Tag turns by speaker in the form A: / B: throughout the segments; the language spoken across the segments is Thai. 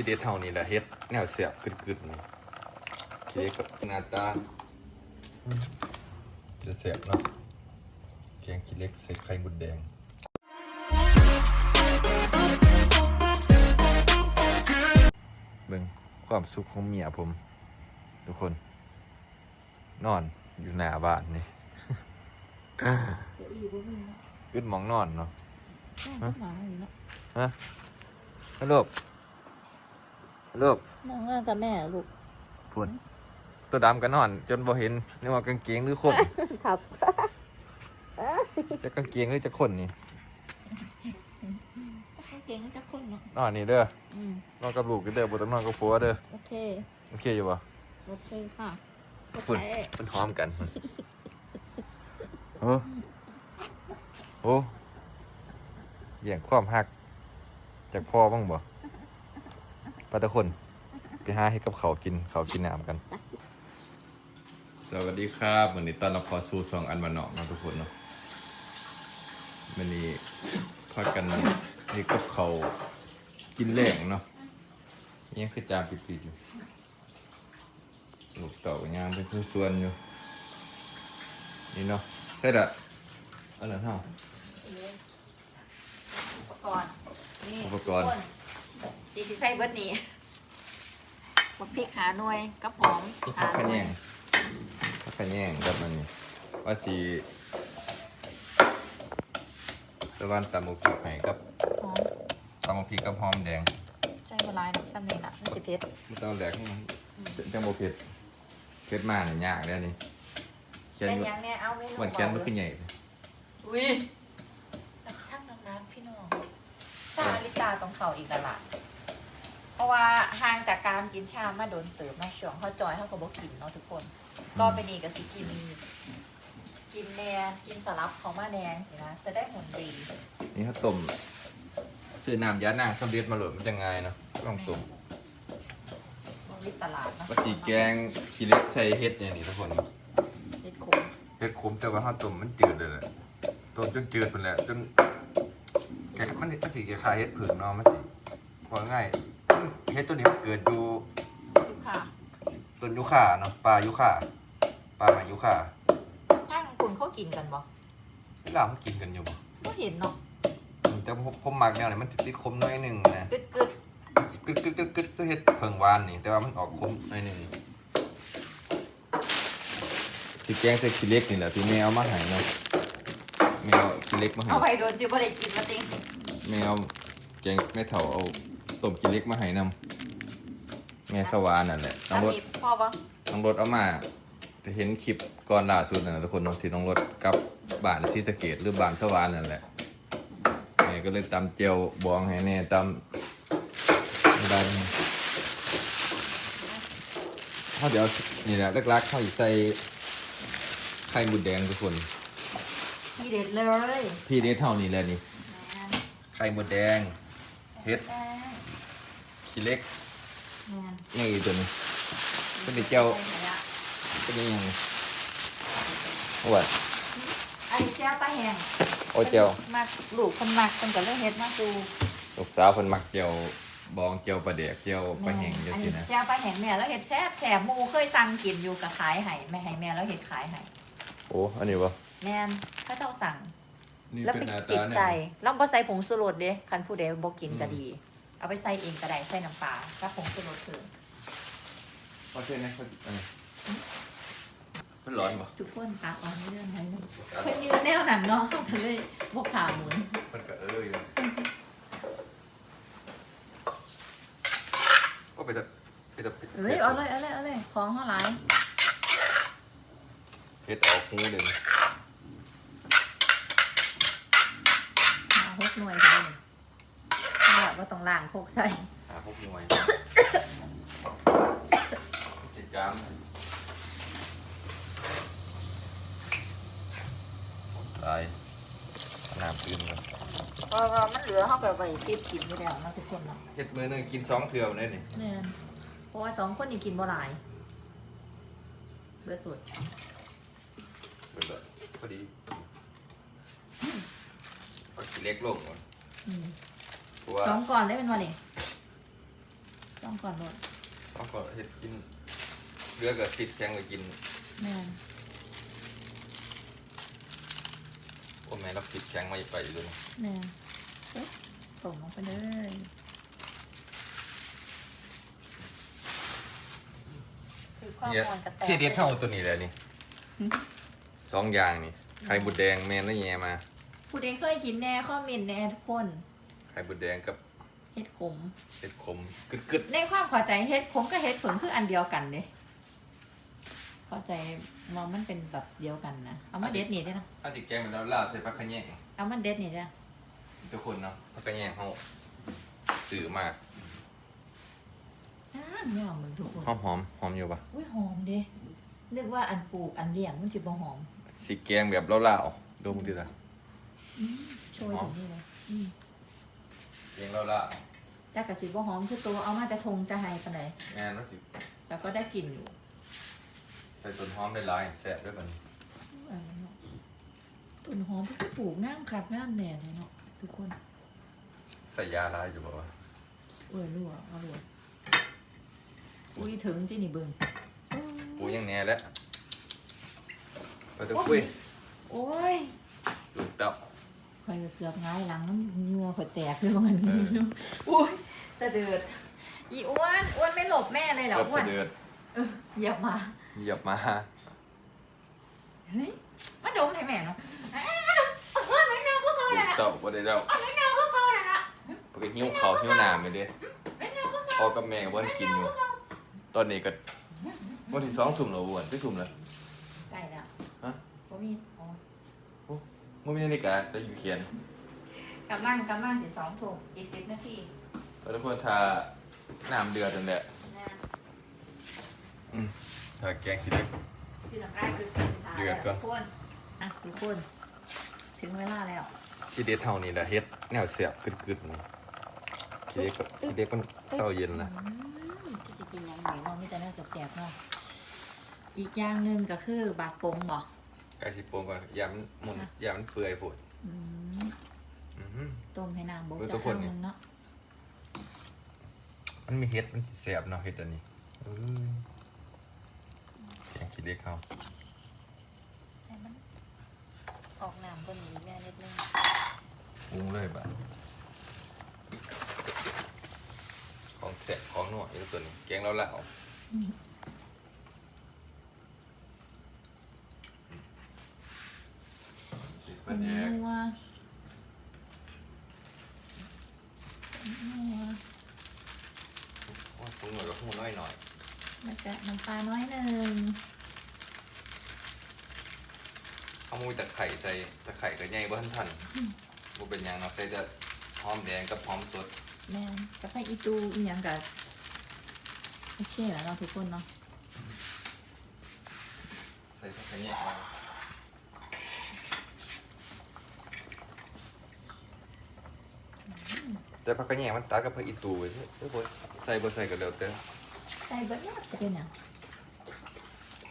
A: ที่เด็ดเท่านี้แหละเฮ็ดแนวเสียบกึดๆนี่เค้กกับหน้าตาอืมจะเสียบเนาะแกงขี้เหล็กใส่ไข่มดแดงเบิ่งความสุขของเมียผม ทุกคน นอนอยู่หน้าบ้านนี่
B: เดี๋ยวอีกบ่มีเนาะ
A: ขึ้นหมองนอนเนาะ
B: แม่ก็หมาอยู่เนาะ
A: ฮะฮัลโหลฮั ลโหล
B: นั่งนั่งกับแม่ลูก
A: ฝุ่นตัวดำก็นอน จนบ่เห็นนึกว่ากางเกงหรือคน
B: ครับ
A: จะกางเกงหรือจะคนนี่
B: เก่งจักคนเนาะ
A: นอนนี่เด้อ
B: อืม
A: นอนกับลูกกันเด้อบ่ต้องนอนกับผัวเด้อ
B: โอเค
A: โอเคอยู่บ่
B: โอเคค่ะโอ
A: ฝุ่น
B: เค
A: มันหอมกันโอ้โอ้แย่งความหักจากพ่อบ้างบ่ ปาตะคนไปหาให้กับเขาวกินเขาวกินน้ำกัน สวัสดีครับวันนี้ต้อนรับเข้าสู่สองอันวันเนาะมาทุกคนเนาะวันนี้พักกันนี่กับเขาวกินแรงเนาะยังคือจามปิดๆอยู่ลูกเต่าย่างเป็นผู้ส่วนอยู่ นี่เนาะใช่ละอันนั้นเฮา
B: อุปกรณ์ นี่
A: อุปกรณ์
B: ทุคน จีสิใส่เบิดนี่บักพริกหาหน่วยกับหอม
A: ที่
B: หา
A: พัก
B: ห
A: ขะ
B: น่ว
A: แย
B: ย
A: งพักขะแยงกับมันนี่ว่าสีตะวันตำหมูผิกไห้กับ
B: หอม
A: ตำหมูผิกกับหอมแดง
B: ใจละลายน้ำซ้ำนี่ละนี่สิเผ็ด
A: ไม่ต้องแดกให้มันเป็นจังโบเผ็ดเผ็ดมากเนี่ยยากเลยอันนี่เขียน
B: เป็นยังเนี่ยเอาเมนู
A: วันเขียนมันขึ้นใหญ่
B: อุ้ยน้ำซักน้ำรักพี่น้องซาลิตาต้องเข่าอีกแล้วล่ะ เพราะว่าห่างจากการกินชามาโดนเติมมาช่วงเขาจอยเขาก็บอกกินเนาะทุกคน ก็ไปนี่ก็สิกิน กินแนนกินสลับของมาแนงสินะจะได้หุ่นดี
A: นี่เขาต้มซื้อน้ำยานางสำเร็จมาโหลดมันจะง่ายเนาะต้องต้ม
B: บริตลาดนะ
A: ว่าสีแกงขี้เหล็กใส่เห็ดอย่างนี้ทุกคน
B: เด็ดขม
A: เห็ดขมแต่ว่าเขาต้มมันจืดเลยแหละต้มจนจืดไปแล้วจนแกมันมันสีคล้ายๆเห็ดผึ่งเนาะมันสีพอง่าย เห็ดตัวนี้มันเกิดอยู่
B: ลูกค่ะ
A: ต้นยูคาเนาะปลายูคาปลาหมายูคา
B: นั่งคุณเขากินกันบ่
A: เวลาเขากินกันอยู่บ่
B: ก็เห็นเนาะ
A: อืมแต่ผมผมมักแนวไหนมันติดๆคมหน้อยหนึ่งนะ
B: กึดกึด
A: สิกึดกึดกึดกึดก็เฮ็ดเพิ่งหวานนี่แต่ว่ามันออกคมหน่อยหนึ่งสิแกงใส่ขี้เหล็กนี่แหละที่แม่เอามาให้เนาะแม่เอาขี้เหล็กมาให้
B: เอาไปโดนจิบ่ได้กินมาติง
A: แม่เอาแกงแม่เฒ่าเอา ต้มขี้เหล็กมาให้นำแม่สวานนั่นแหละน้องรถ
B: อีกพ่อบ่
A: น้องรถเอามาจะเห็นคลิปก่อนล่าสุดนั่นนะทุกคนเนาะที่น้องรถกลับบ้านศรีสะเกดหรือบ้านสวานนั่นแหละแม่ก็เลยตำเจียวบองให้แน่ตำได้เขาเดี๋ยวนี่แหละแรกๆเขาจะใส่ไข่หมูแดงทุกคน
B: ทีเด็ดเลย
A: พี่นี้เท่านี้แหละนี่
B: แม่น
A: ไข่หมูแดงเฮ็ด
B: แม่น
A: ขี้เล็ก
B: แม่น
A: นี่อีกตัวหนึง เป็นเจียว
B: ใส่ขยะ
A: เป็นยังไงโอ้ย
B: อันนี้เจียวปลาแห้ง
A: โอ้เจียว
B: มักลูกคนมักคนก็เลยเฮ็ดมาดู
A: ลูกสาวคนมักเจียวบองเจียวปลาเดกเจียวปลาแห้งเยอะ
B: อัน
A: สิ
B: นี้
A: นะ
B: เจียวปลาแห้งแม่แล้วเฮ็ดแซ่บแซ่บหมูเคยสั่งกินอยู่กับขายให้แม่ให้แม่แล้วเฮ็ดขายให้
A: โอ้อันนี้วะ
B: แม่นเขาเจ้าสั่ง
A: นี่
B: แล้ว
A: เป็
B: ไป
A: นหน้า
B: ติด
A: ตา
B: ใจ
A: เนี่ย
B: ลองบ่ใส่ผงชูรสเด้คันผู้ใดบ่กินก็
A: อืม
B: ดี เอาไปใส่เองก็ได้ใส่น้ำปลากับผงชูรสเพิ่ม
A: โอเคนะเขาอันนี้มันร้อนปะ
B: ทุกคนตาอ่อนเรื่องไหนนึงเพิ่นยืนแนวหนังเนาะก็เลยบ่ขาหมุน
A: มันก็เอออยู่ก็ไปจะไปจะ
B: เอ้ยเอาเลยเอาเลยเอาเลยของเฮาหลาย
A: เพชรออกหูเด่น
B: เอาหกหน่วยไปเลย นี่แบบว่าต้องล้างโคกใส่
A: หาพวกมวยจิตจามตายน้ำตื้นเลย
B: เพราะว่ามันเหลือเฮาก็ไปเก็บกินอยู่แล้วเนาะทุกคนเนาะ
A: เฮ็ดมือหนึงกินสองเทื่อเลยนี่
B: แม่นเพราะว่าสองคนนี่กินบ่หลายเบิดสุด
A: เปิดเลยพอดีพอกินเล็กลงก่อน
B: อืม
A: เพ ราะว่า
B: สองก่อนเลยเป็นว่านี่ต้องก่อนรถ
A: ต้องก็เฮ็ดกินเรือกับติดแข็งไปกิน
B: แม่น
A: โอ้แม่เราติดแข็งมาไปเลยนะ
B: แม่นเอ๊ะส่งลงไปเลยคือความ
A: เนี่ย
B: มอนกระแต
A: ที่เด็ดเท่าตัวนี้เลยนี่
B: หึ
A: สองอย่างนี่ไข่บุดแดงแม่นแล้วแย่มา
B: ผู้ใดเคยกินแน่ข้อมินแน่ทุกคน
A: ไข่บุดแดงกับ
B: เฮ็ดขม
A: เห็ดขมกึดกึด
B: ในความเข้าใจเฮ็ดขมกับเฮ็ดเผิงคืออันเดียวกันเด้เข้าใจว่ามันเป็นแบบเดียวกันนะ เอามาเด็ดนี่ได้นะ
A: ๆอาจิแกงเป็นแล้วลาบใส่ผักขะแยง
B: เอามาเด็ดนี่ได้นะ
A: ทุกคนเนาะผักกะแยงเขาสื่อมาก
B: อ้าวไม่เอามึงทุกคน
A: หอมหอมหอมอยู่ปะ
B: อุ้ยหอมเด้นึกว่าอันปลูกอันเลี้ยงมันสิบ่หอม
A: สีแกงแบบเล่าๆดูมึงดิละ
B: อืมโชยถึงนี่เลยอืม
A: แกงเล่า
B: แต่กะสิบ่หอมคือตัวเอามาแต่ทงจะให้ปานใด
A: ๆงานว่าสิ
B: แล้วก็ได้กลิ่นอยู่
A: ใส่ต้นหอมได้หลายแซ่บด้วยกัน
B: อันนั้นเนาะต้นหอมเพิ่นก็ปลูกงามคักงามแน่เลยเนาะทุกคน
A: ใส่ยาหลายอยู่บ่วะ
B: เอ้ยรั่วเอารั่วอุ้ยถึงที่นี่เบิ่ง
A: ปูยังแหน่แล้วไปตะคุย
B: โอ้ย
A: ดูดตับ
B: คอยเกือบง่ายหลังน้ำเหงือข่อยแตกเลยว่างั้น
A: เออ
B: โอ้ยสะเดือดอีอ้วนอ้วนไม่หลบแม่เลยเหรอ
A: รบ
B: อ้ว
A: สะ
B: น
A: เดือด
B: เหยียบมา
A: เหยียบมา
B: เฮ้ยมาดมให้แม่เนาะอ้าวอ้วนไม่เน่าก็เขา
A: ดู
B: เลย
A: ด
B: นะ
A: ตับบ่ได้แล้ว
B: ไม่เน่าก็เขาเลยนะ
A: ปกติหิ้วเขาวหิ้วน้ำไปเด้
B: ไม่เน่าก็
A: พ่อกับแม่ก็บ่ได้กินอยู่ ตอนนี้ก็วันที่สองทุ่มแล้วอ้วนที่ทุ่มแล้ว
B: ไก่ละ
A: ฮะ
B: ก็มีอ๋อ
A: มื่อมีนาฬิกาจะอยู่เขียน
B: กำลังกำลังสิสองถุงอีกสิบนาที
A: แล้วทุกคนทาน้ำเดือดนั่นแหละ
B: นะ
A: ทาแกงขี้เหล็ก
B: คือหลังได้คือเป็นทา
A: เดือดก่อน
B: ทุกคนอะทุกคน ถึงเวลาแล้ว
A: ขี้เด็ดเท่านี้แหละเฮ็ดแนวเสียบกึดๆนี่ขี้เด็กก็ขี้เด็กมันเศร้าเย็นละ
B: อืมที่จะกินอย่างไหนเนาะมีแต่เนื้อแสบๆเนาะอีกอย่างหนึ่งก็คือบาดปงบ่
A: กายสิโปงก่อนอย่ามันหมุนอย่ามันเปื่อยโผด
B: อืม
A: อื้อหือ
B: ต้มให้นางบก
A: เออ
B: จะ
A: ทุกคน
B: ข้าว
A: นี่
B: นึงเนาะ
A: มันมีเฮ็ดมันสิแสบเนาะเฮ็ดอันนี้เออแกงขี้เด็กเขา
B: ให้มันออกน้ำก็มีแม่นิดนึง
A: ปรุงเลยบ่ะของแสบของนัวอีกตัวนี้แกงแล้วละเอา
B: อืม
A: สิ
B: ผ
A: เพิ่น
B: ง
A: แยก
B: นัวผงนัว
A: ว่าปรุงหน่อยก็ปรุงน้อยหน่อย
B: แล้วก็น้ำปลาน้อยหนึ่ง
A: เอามูตะไคร่ใส่ตะไคร่ก็ใหญ่บ่ทันทันบ่เป็นหยังเนาะใส่แต่หอมแดงกับหอมสด
B: แม่นกับให้อีตูอีหยังกับโอเคแล้วเนาะทุกคนเนาะ
A: ใส่ตะไคร่เนี่ยมา แต่ผักกระแยงมันตัดกับผักอีตูไว้ซิทุกคนใส่บ่ใส่ก็แล้วแต่
B: ใส่เบิร์ดจะเป็นหยัง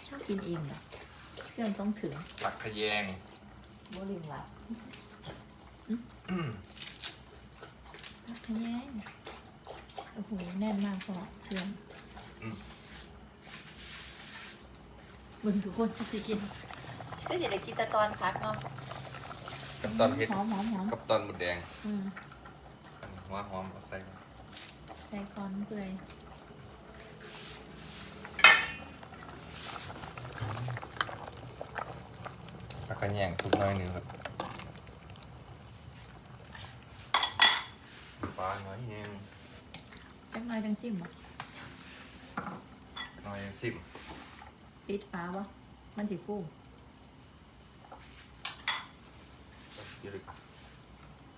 B: ชอบกินเองเหรอเครื่องต้องถึง
A: ผักขะแยง
B: บ่ลืมละผักขยงโอ้โหแน่นมากพ่อเครื่องมึงทุกคนสิกินก็จะได้กินแต่ตอนพักเนาะ
A: กับตอนเฮ็ด
B: หอมหอมหอม
A: กับตอนหมดแดง
B: อืม
A: อันนี้ หัวหอมเอาใส่
B: ใส่ก่อนเปื่อย
A: ผักกระแยงทุกหน้อยหนึงครับปลาน้อยแฮง
B: จังหน่อยจังซิมบ่
A: น้อยสิบ
B: ปิดฟ้าวะมันสิฟู
A: เดี๋ยวดึก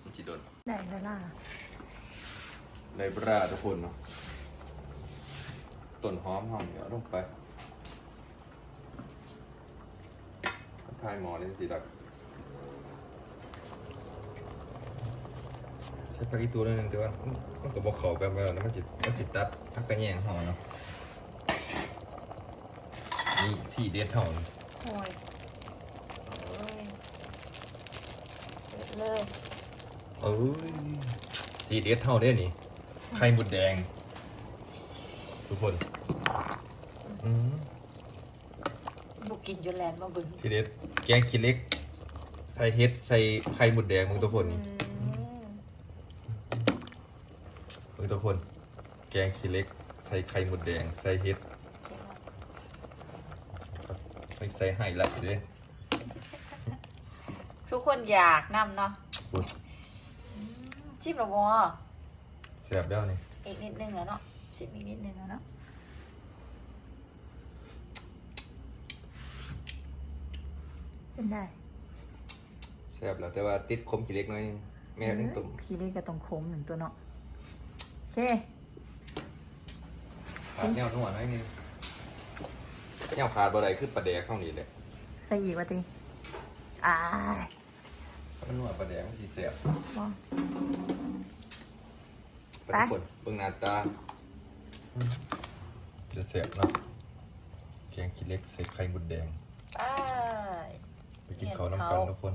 A: มันสิโดน
B: ได้แล้วล่ะ
A: ในบราทุกคนเนาะต้นหอมหอมเดี๋ยวลงไปทายหมอนี่สิดักใช้ปลาอีตัวนึงแต่ว่ามันมันก็บอกเขากันไปแล้วนะมันสิมันสิตัดพักกระแยงห่อเนาะนี่ที่เด็ดเท่านี้
B: โอ้ยโอ้ยเลิก
A: เอ้ยที่เด็ดเท่าเด้นี่ ไข่บุดแดง ทุกคนอืม
B: บุกกินจนแลนด์มาเบึง
A: ทีเด็ดแกงขี้เหล็ก ใส่เห็ดใส่ไข่หมดแดงมึงทุกคนนี่
B: อืม
A: มึงทุกคน แกงขี้เหล็ก ใส่ไข่หมดแดง ใส่เห็ดไปใส่ไห่ละเด้
B: ทุกคนอยากนำเนาะ
A: อุ๊ย
B: อืมชิมหรอวะ
A: แซ่บแล้วนี่
B: อีกนิดนึงแล้วเนาะชิมอีกนิดนึงแล้วเนาะเป็นได้
A: แซ่บแล้วแต่ว่าติดคมขี้เหล็กหน่อยแม่ต้องตุ่ม
B: ขี้เล็กกับตรงโค้งหนึ่งตัวเนาะโอเค
A: ขาดแนวหนวดหน่อยนึงแนวขาดบ่ได้คือประแดกเข้านี่แหละ
B: ใส่อีกวะติอ่า
A: มันหนวดประแดกมันสิแซ่บ
B: บ่
A: ไปทุกคนเบิ่งหน้าตาจะแซ่บเนาะแกงขี้เหล็กใส่ไข่หมดแดง
B: ไป
A: ไปกินข้าวน้ำกันทุกคน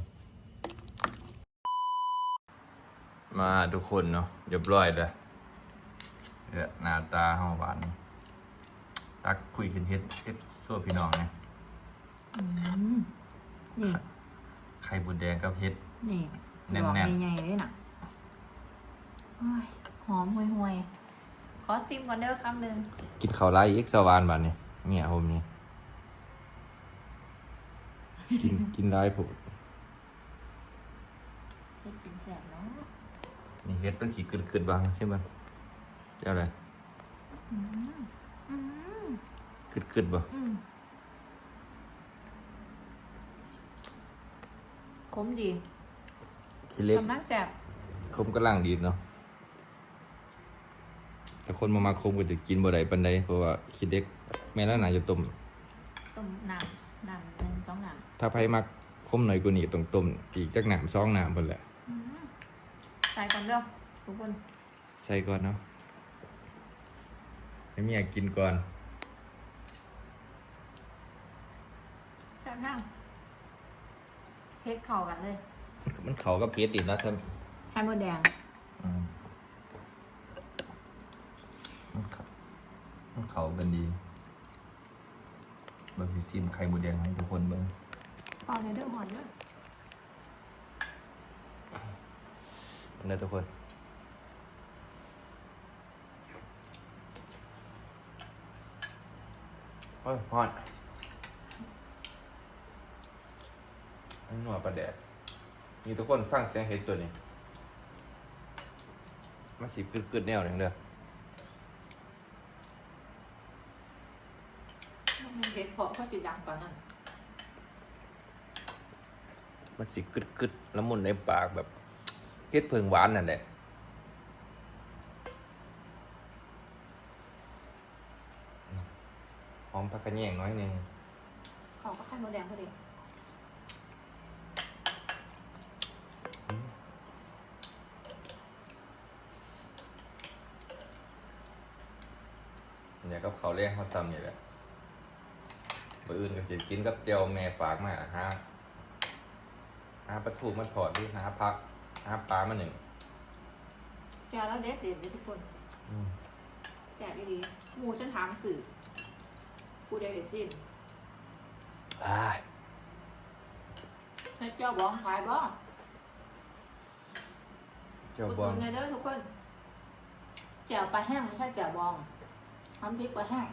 A: มาทุกคนเนาะเรียบร้อยเลยเนี่ยหน้าตาห้องหวานตักคุยขึ้นเฮ็ดเฮ็ดโซ่พี่น้องเนี่ย
B: อืมนี่
A: ไข่บุดแดงกับเฮ็ด
B: นี่
A: แน่นๆ
B: ดอกใหญ่ๆเลยน่ะ โอ้ยหอมห่วยๆขอซิมก่อนเด้อคำหนึ่ง
A: กินข้าวไรอีกสวานบัดนี่เมียผมนี่กินกินได้ผม
B: ให้กินแสบเนาะ
A: นี่เฮ็ดเป็นสีกึดๆบางใช่ไหมเจ้าอะไร
B: อืมอืม
A: กึดๆบ่
B: อืมขมดี
A: ขี้เล็ก
B: ทำน้ำแสบ
A: คมกำลังดีเนาะ แต่คนมามาคมก็จะกินบ่ได้ปานใดเพราะว่าขี้เล็กแม่แล้วน่าจะต้ม
B: ต้มน้ำน้ำหนึ่งสองน้
A: ถ้าไผมักคมหน่อยกว่านี้ต้องต้มอีกจักน้ำซองน้ำเพิ่นแหละำ
B: อืมใส่ก่อนเด้อทุกคน
A: ใส่ก่อนเนาะให้เมียกินก่อน
B: แสบนั่งเพชรเข่ากันเลย
A: มันเขาก็เผ็ดอีกนะท่าน
B: ไข่มดแดง
A: อืมมันเขามัน เขากันดีเบิ่งสิซิมไข่หมูแดงให้ทุกคนเบิ่ง
B: ตอนนี้เด้อหอนเด้อ
A: อันนี้ทุกคน โอ้ยฮอดอันนี้หนัวปลาแดดมีทุกคนฟังเสียงเห็ดตัวนี้มาสิกึดๆแนวหนึ่งเด้อ
B: มัน เพชรเพาะเขาจะดังกว่านั้น
A: มันสิกึดกึดๆละมุนในปากแบบเฮ็ดเพิงหวานนั่นแหละหอมผักกระแยงน้อยหนึง
B: เขาก็ไข่มดแดงพอดี
A: เนี่ยกับเขาวเลี้ยงเขาซ้ำนี่แหละ มืออื่นก็สิกินกับเจียวแม่ฝากมาหาหาปลาทูมันถอดดิหาพักหาปลามาหนึ่ง
B: เจ้าแล้วเด็ดเด็ดเลยทุกคนแสบดีหมูฉันถามสื่อผู้ใดเด็ดซิม
A: อ้าย
B: ให้เจ้าบ้องขายบ้อง
A: เจียว
B: อุด
A: บ
B: ห
A: อ
B: นุ
A: ล
B: นไงเด้อทุกคนแจ่วปลาแห้งไม่ใช่แจ่วบองทำพริกปลาแห้ง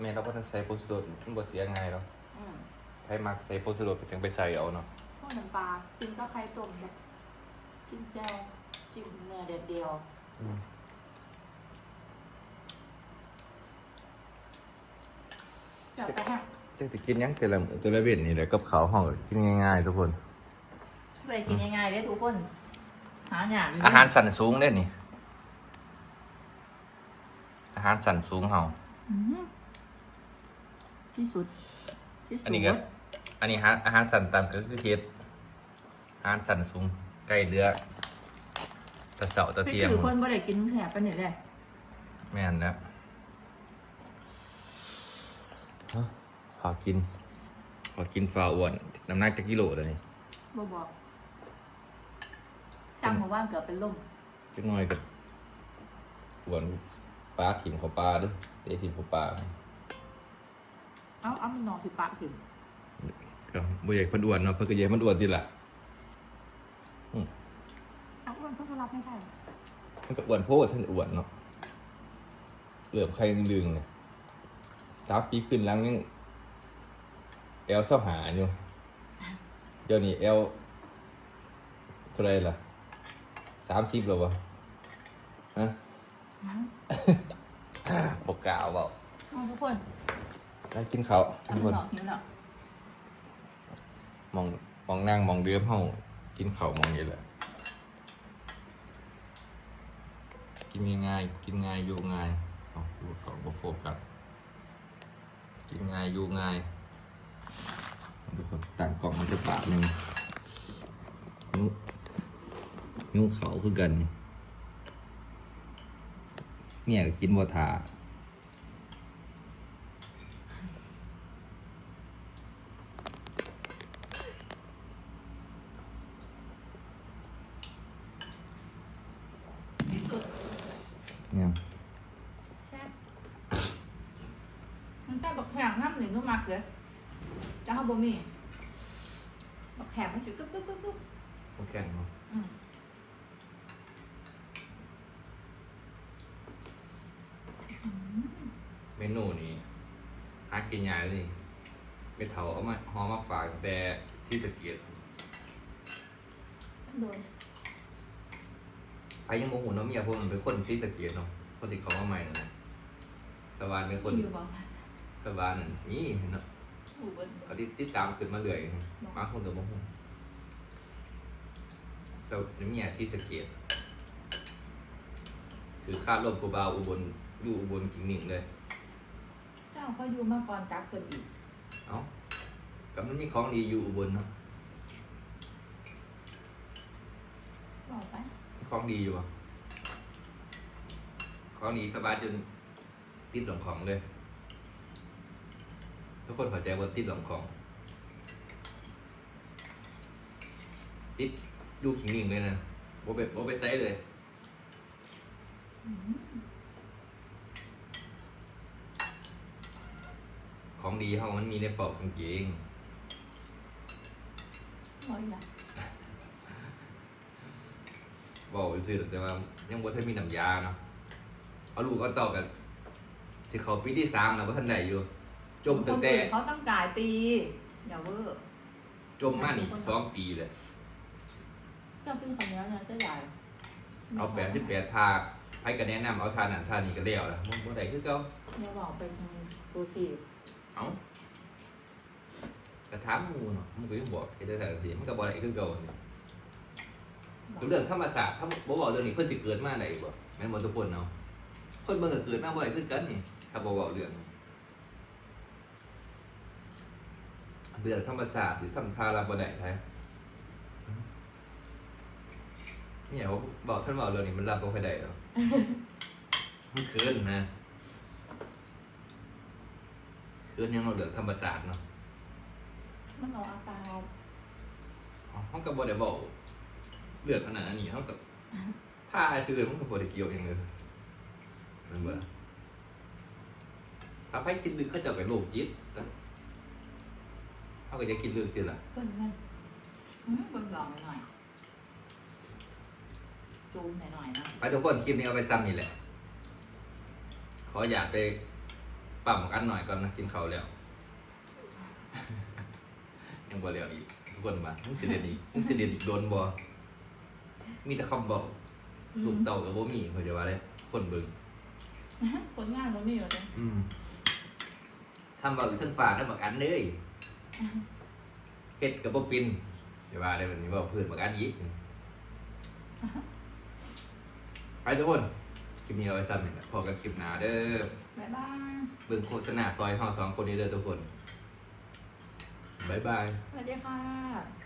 A: แม่เราก็ต้องใส่โพสต์โดดมันบ่เสียไงายหรอก
B: อืม
A: ให้มักใส่โพสต์โดดไปถึงไปใส่เอาเนาะ
B: พวกน้ำปลากินก็ไข่ต้มแบบจิ้มแจ่วจิ้มเนื้อเด็ดเดียวแจ่วปลาแห้ง
A: จะจะกินหยังแต่ละมื้อแต่ละเว้นนี่แหละกับข้าวห้องก็กินง่ายๆทุกคน
B: ไปกินยังไงเด้อทุกคน หาอย่างยู่
A: อาหารสันสูงเด้นี่ อาหารสันสูงเฮา
B: อืม ที่สุด ที่สุด
A: อันนี้ก็อันนี้ฮะอาหารสันต่ำก็คือเฮ็ดอาหารสันสูงใกล้เรือตะเสาตะ
B: พี่
A: เทียม
B: สื่อคนบ่ได้กินแถบไปนี่เลย
A: แม่นแล้วเอ้าขอกินขอกินฟ้าอ้วนน้ำหนักจะกิโลเลยนี่
B: บ่บอกจำหัวว่านเกือบเป็นลม
A: จักหน่อยก็อ้วนปลาถิ่มเขาปลาเด้วยเตะถิ่มเขาปลา
B: เอาเอามันนอนสิปากถึง
A: ก็บ่อยากเพันอ้วนเนาะเพิ่นก็อยากให้มันอ้วนทีละ
B: เอาอ้วนเพื่อรับไม่ได้
A: มันก็อ้วนโพดท่านอ้วนเนาะเหลือมใครดึงๆเนี่ยสามปีขึ้นหลังยังเอลเศร้าหาอยู่ เดี๋ยวนี้เอลเท่าไรล่ะสามสิบแล้ววะฮะบอกกล่าวเปล่า
B: เอาทุกคน
A: ได้กินข้าว
B: เอา
A: ทุก
B: มั
A: คนน
B: นอนหิวแล้ว
A: มองมองนั่งมองเดือมเฮากินข้าวมองนี่แหละกินง่ายๆกินง่ายอยู่ง่ายเอาดูก่อนก็โฟกัสกินง่ายอยู่ง่ายดูคนต่างกล่องมันจะปากหนึ่งนิ้วนิ้วเขาคือกันเนี่ยก็กินบัวถา
B: ที่สุด
A: เนี่ย
B: ใช่มันใช่บักแข็งน้ำหนึ่งก็มักเลยจ้าเขาบ่มีบักแข็งมันสิกึ๊บกึ๊บกึ๊บกึ๊บ
A: โอเคเนาะ
B: อืม
A: เมนูนี้หากินยาก เลยเม็ดเถาเอามาหอมาฝากตั้งแต่ซีสะเกียด
B: มันโดน
A: ไปยังโมโหเนาะเมียพวกมันเป็นคนซีสะเกียดเนาะคนที่เขามาใหม่นั่นนะสวานเป็นคน
B: อยู่บ่
A: สวานนั่นนี่เนาะ
B: หูเบน
A: เขาติดติดตามขึ้นมาเรื่อยมาคนกับโมโหสวานเมียซีสะเกียดถือคาดลมกูบาวอุบลอยู่อุบลกิ่งหนึ่งเลย
B: เศร้าเขาอยู่มาก่อนจักเปิดอีก
A: เอ้ากับมันมีของดีอยู่อุบลเนาะ
B: บอกไป
A: ของดีอยู่ปะของดีสบายจนติดหลงของเลย ทุกคนเข้าใจว่าติดหลงของ ติดดูขิงหนิงเลยนะโบไปโบไปไซส์เลย
B: อืม
A: ของดีเขามันมีในปอกกางเกง
B: ร้อยละ
A: บอกซื่อๆแต่ว่ายังบ่ทันมีน้ำยาเนาะเอาลูกเอาเต่ากันสิเขาปีที่สามแล้วบ่ทันได้อยู่ จมตั้งแต่
B: คนอื่นเขาตั้งกายปีอย่าเวอร์
A: จมมานี่สองปีเลย
B: เจ้าพึ่งคนเนื้อเนื้อเจ้าใหญ่
A: เอาแปดสิบแปดทาใครก็แนะนำเอาทานั่นทานี่ก็แล้วล่ะมันบ่ได้คือเก่า
B: เนี่ยบอกไปทางปูที
A: เอ้าก็ถามหมู่เนาะมันก็ยังบอกไอ้เด้อแต่สิมันก็บ่ได้คือเก่านี่เรื่องธรรมศาสตร์ถ้าบ่บอกเรื่องนี้เพิ่นสิเกิดมาได้บ่แม่นบ่ทุกคนเนาะคนเบิ่งก็เกิดมาบ่ได้คือกันนี่ถ้าบ่เว้าเรื่องเรื่องธรรมศาสตร์หรือทำทาราบ่ได้แท้เนี่ยว่าบอกท่านบอกเรื่องนี้มันรับบ่ค่อยได้หรอกมันเกินนะ เกินยังเราเลือกธรรมศาสตร์เนาะ
B: มันเอาอาการ
A: อ๋อห้องกับบอได้บอกเลือกอันนั้นอันนี้ห้องกับถ้าชื่อมันกับบอได้เกี่ยวเองเลยมันเบื่อถ้าไปคิดลึกเขาจะกับโลกจิตเขาก็จะคิดลึกทีละ
B: เพิ่นนั่นอืมเบิ่งดองหน่อยจูมหน่อยๆนะ
A: ไปทุกคนคลิปนี้เอาไปซ้ำนี่แหละขออยากไป ปั่มกันหน่อยก่อนนะกินข้าวแล้ว ยังบ่แล้วอีกทุกคนมามึงสิเรียนอีกมึงสิเรียนอีกโดนบ่มีแต่คำบอก
B: อื
A: ลู
B: ม
A: กเต่ากับบ่มีเขาจะว่าเลยคนเบิ่ง
B: ผลงานมันไม่อยู่เลย
A: อืมทำแบบทั้งฝากทั้งบักอันเลยเฮ็ดกับบ่เป็นสิว่าได้แบบนี้ว่าเพื่อนบักอันอีกไปทุกคน คลิปนี้เอาไว้ซ้ำนี่แหละพอกันคลิปหน้าเด้อ
B: บ๊ายบาย
A: เบิ่งโฆษณาซอยเฮาสองคนนี้เด้อทุกคน บ๊ายบาย
B: สวัสดีค่ะ